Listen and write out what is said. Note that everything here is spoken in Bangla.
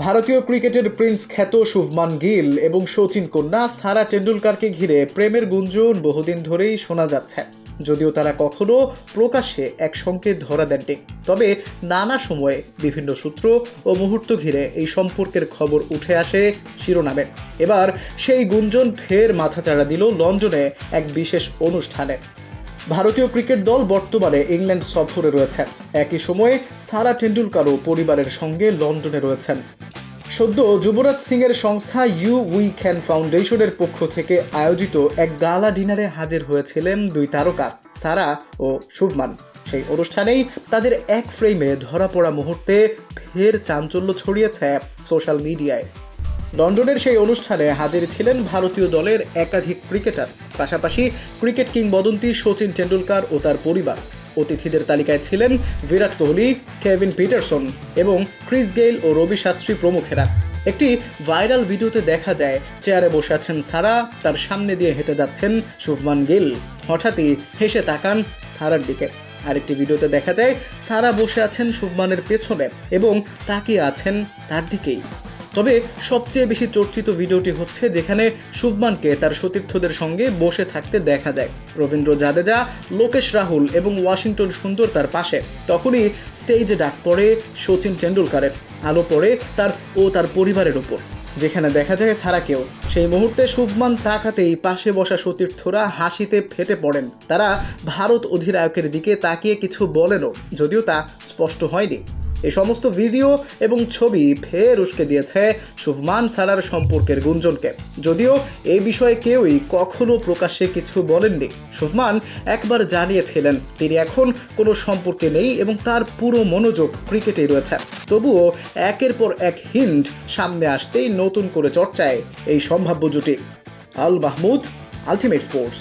ভারতীয় ক্রিকেটের প্রিন্স খ্যাত শুভমান গিল এবং শচীন কন্যা সারা টেন্ডুলকারকে ঘিরে প্রেমের গুঞ্জন বহুদিন ধরেই শোনা যাচ্ছে। যদিও তারা কখনো প্রকাশ্যে এক সংকেত ধরা দেননি। তবে নানা সময়ে বিভিন্ন সূত্র ও মুহূর্ত ঘিরে এই সম্পর্কের খবর উঠে আসে শিরোনামে। এবার সেই গুঞ্জন ফের মাথাচাড়া দিল লন্ডনে এক বিশেষ অনুষ্ঠানে। ভারতীয় ক্রিকেট দল বর্তমানে ইংল্যান্ড সফরে রয়েছে। একই সময়ে সারা টেন্ডুলকারও পরিবারের সঙ্গে লন্ডনে রয়েছেন। সদ্য যুবরাজ সিংয়ের সংস্থা ইউ উই ক্যান ফাউন্ডেশনের পক্ষ থেকে আয়োজিত এক গালা ডিনারে হাজির হয়েছিলেন দুই তারকা, সারা ও শুভমান। সেই অনুষ্ঠানেই তাদের এক ফ্রেমে ধরা পড়া মুহূর্তে ফের চাঞ্চল্য ছড়িয়েছে সোশ্যাল মিডিয়ায়। লন্ডনের সেই অনুষ্ঠানে হাজির ছিলেন ভারতীয় দলের একাধিক ক্রিকেটার, পাশাপাশি ক্রিকেট কিংবদন্তি সচিন টেন্ডুলকার ও তার পরিবার। অতিথিদের তালিকায় ছিলেন বিরাট কোহলি, কেভিন পিটারসন এবং ক্রিস গেইল ও রবি শাস্ত্রী প্রমুখেরা। একটি ভাইরাল ভিডিওতে দেখা যায়, চেয়ারে বসে আছেন সারা, তার সামনে দিয়ে হেঁটে যাচ্ছেন শুভমান গিল। হঠাৎই হেসে তাকান সারার দিকে। আরেকটি ভিডিওতে দেখা যায়, সারা বসে আছেন শুভমানের পেছনে এবং তাকিয়ে আছেন তার দিকেই। তবে সবচেয়ে বেশি চর্চিত ভিডিওটি হচ্ছে যেখানে শুভমানকে তার সতীর্থদের সঙ্গে বসে থাকতে দেখা যায়। রবীন্দ্র জাদেজা, লোকেশ রাহুল এবং ওয়াশিংটন সুন্দর তার পাশে। তখনই স্টেজে ডাক পড়ে সচিন টেন্ডুলকারের আলো পড়ে তার ও তার পরিবারের উপর। যেখানে দেখা যায় সারাকেও সেই মুহূর্তে শুভমান তাকাতেই পাশে বসা সতীর্থরা হাসিতে ফেটে পড়েন। তারা ভারত অধিনায়কের দিকে তাকিয়ে কিছু বলেনও, যদিও তা স্পষ্ট হয়নি। এই সমস্ত ভিডিও এবং ছবি ফের উস্কে দিয়েছে শুভমান সারার সম্পর্কের গুঞ্জনকে। যদিও এই বিষয়ে কেউই কখনো প্রকাশ্যে কিছু বলেননি। শুভমান একবার জানিয়েছিলেন, তিনি এখন কোনো সম্পর্কে নেই এবং তার পুরো মনোযোগ ক্রিকেটেই রয়েছে। তবুও একের পর এক হিন্ট সামনে আসতেই নতুন করে চর্চায় এই সম্ভাব্য জুটি। Al Mahmud, ultimate sports.